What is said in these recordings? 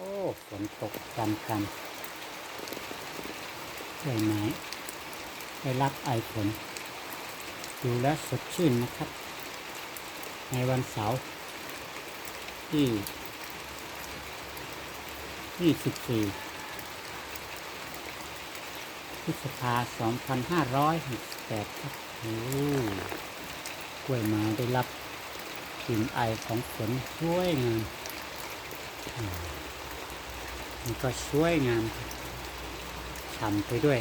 โอ้ฝนตกกำกำใช่ไหมได้รับไอฝนดูแลสดชื่นนะครับ ในวันเสาร์ที่ 24พฤษภา2568ครับโอ้กล้วยไม้ได้รับกลิ่นไอของฝนช่วยงาม นก็ช่วยงามฉ่ำไปด้วย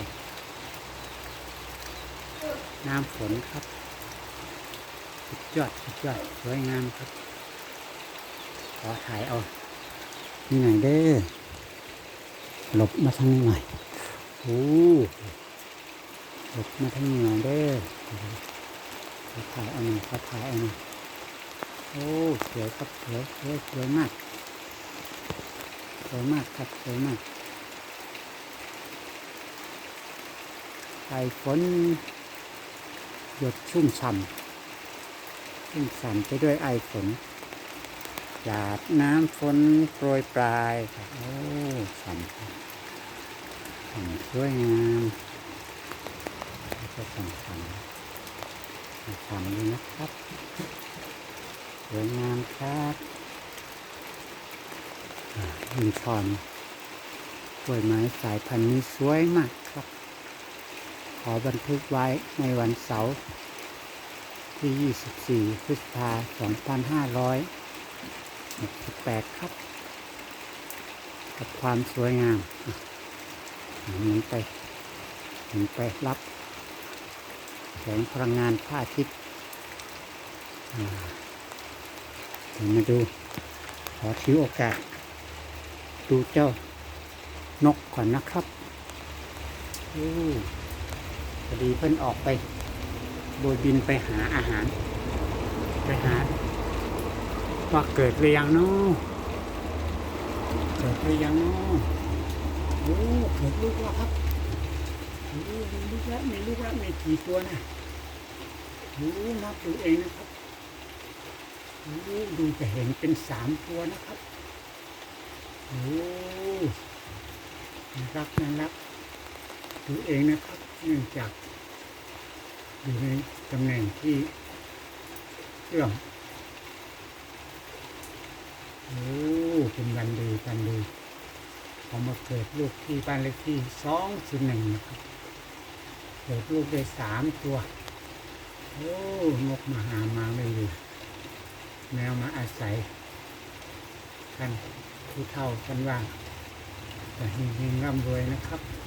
น้ำฝนครับ สุดยอดสุดยอดสวยงามครับ ขอถ่ายเอา นี่หน่อยเด้อหลบมาทางนี้หน่อยโอ้หลบมาทางนี้หน่อยเด้อขอถ่ายเอาหน่อยขอถ่ายเอาหน่อยโอ้สวยครับสวยสวยสวยมาก วยมากครับสวยมากไอฝนหยดชุ่มฉ่ำชุ่มฉ่ำไปด้วยไอฝนหยาดน้ำฝนโปรยปลายครับโอ้ฉ่ำฉ่ำสวยงามก็ฉ่ำฉ่ำฉ่ำเลยนะครับสวยงามครับ อ่ายิงชอนกล้วยไม้สายพันธุ์นี้สวยมากครับ ขอบันทึกไว้ในวันเสาร์ที่ 24 พฤษภาคม 2500หกสิบแปดครับ กับความสวยงามอะหมุนไปหมุนไปรับแสงพลังงานพระอาทิตย์มาดู ขอถือโอกาส ดูเจ้านกก่อนนะครับโอ้พอดีเพิ่นออกไปโดยบินไปหาอาหาร ไปหา ว่าเกิดหรือยังเนาะเกิดหรือยังเนาะโอ้เกิดลูกแล้วครับโอ้มีลูกแล้วมีลูกแล้วมีกี่ตัวนะโอ้นับดูเองนะครับโอ้ดูจะเห็นเป็นสามตัวนะครับ โอ้น่ารักน่ารักดูเองนะครับ เนื่องจาก อยู่ในตำแหน่งที่เอื้อมโอ้เป็นวันดีวันดีเขามาเกิดลูกที่บ้านเลขที่สองสิบหนึ่งนะครับเกิดลูกได้สามตัว โอ้นกมาหามาไม่อยู่แมวมาอาศัยท่าน ผู้เฒ่ากันว่าจะเฮงๆร่ำรวยนะครับเองนะครับ